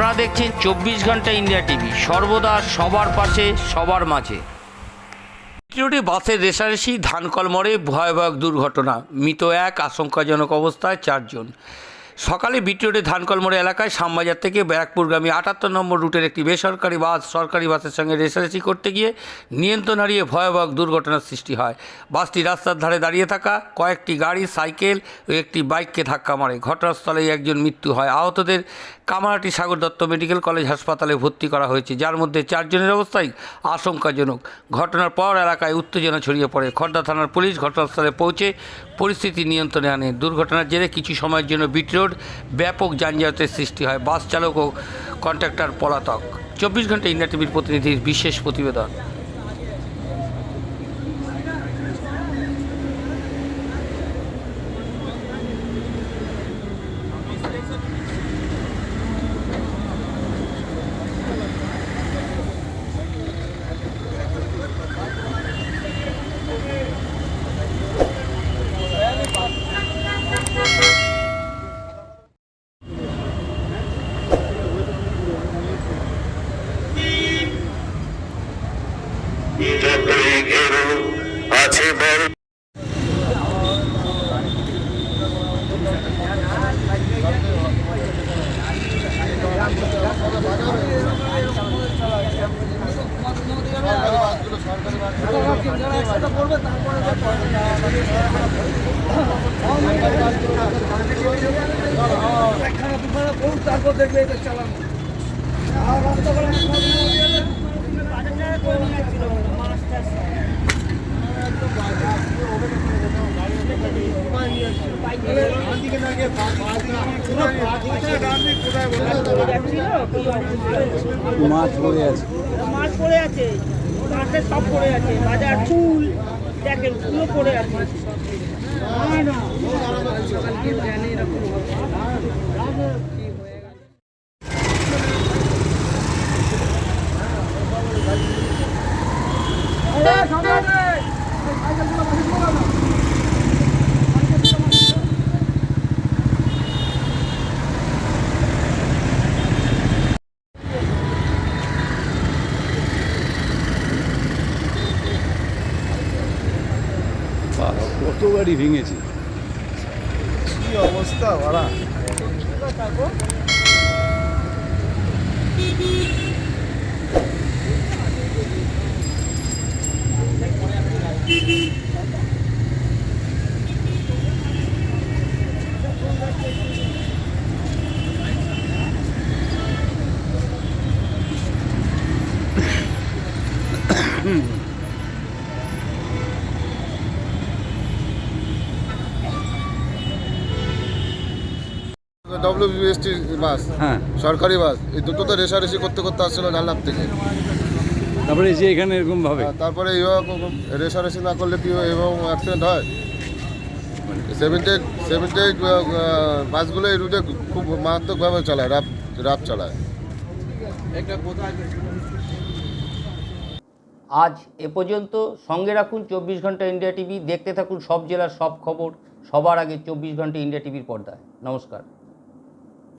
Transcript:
আপনারা দেখছেন চব্বিশ ঘণ্টা ইন্ডিয়া টিভি। সর্বদা সবার পাশে, সবার মাঝে। ভিডিওটি বাসের রেশারেশি ধানকল মরে ভয়াবহ দুর্ঘটনা। মৃত এক, আশঙ্কাজনক অবস্থায় চারজন। সকালে বিটিওটি ধানকল মোড়ে এলাকায় শ্যামবাজার থেকে ব্যারাকপুরগামী আটাত্তর নম্বর রুটের একটি বেসরকারি বাস সরকারি বাসের সঙ্গে রেশারেশি করতে গিয়ে নিয়ন্ত্রণ হারিয়ে ভয়াবহ দুর্ঘটনার সৃষ্টি হয়। বাসটি রাস্তার ধারে দাঁড়িয়ে থাকা কয়েকটি গাড়ি, সাইকেল ও একটি বাইককে ধাক্কা মারে। ঘটনাস্থলেই একজন মৃত্যু হয়। আহতদের কামারহাটি সাগর দত্ত মেডিকেল কলেজ হাসপাতালে ভর্তি করা হয়েছে, যার মধ্যে চারজনের অবস্থাই আশঙ্কাজনক। ঘটনার পর এলাকায় উত্তেজনা ছড়িয়ে পড়ে। খড়দা থানার পুলিশ ঘটনাস্থলে পৌঁছে পরিস্থিতি নিয়ন্ত্রণে আনে। দুর্ঘটনার জেরে কিছু সময়ের জন্য বিট রোড ব্যাপক যানজটের সৃষ্টি হয়, বাস চালক ও কন্ট্রাক্টর পলাতক। চব্বিশ ঘণ্টা ইন্ডিয়া টিভির প্রতিনিধির বিশেষ প্রতিবেদন। বহু তারপর দেখবে এটা চালানো আর রাস্তাগুলো মাছ পড়ে আছে। মাছ পড়ে আছে মাছে সব পড়ে আছে বাজার ফুল দেখেন ফুলও পড়ে আছে। না, না। কত গাড়ি ভেঙেছে কি অবস্থা ওরা ডব্লিউবিএসটি বাস হ্যাঁ। সরকারি বাস এই দুটো তো রেশারেশি করতে করতে আসছিল ডানলাপ থেকে। তারপরে যে এখানে এরকম ভাবে। তারপরে এইভাবে রেশারেশি না করলে কি হয় এবং অ্যাক্সিডেন্ট হয়? সেভেন্টি সেভেন্টি বাসগুলো এই রুটে খুব মারাত্মকভাবে চালায় রাপ রাপ চালায়। আজ এ পর্যন্ত সঙ্গে রাখুন চব্বিশ ঘণ্টা ইন্ডিয়া টিভি দেখতে থাকুন সব জেলার সব খবর সবার আগে চব্বিশ ঘণ্টা ইন্ডিয়া টিভির পর্দায়। নমস্কার।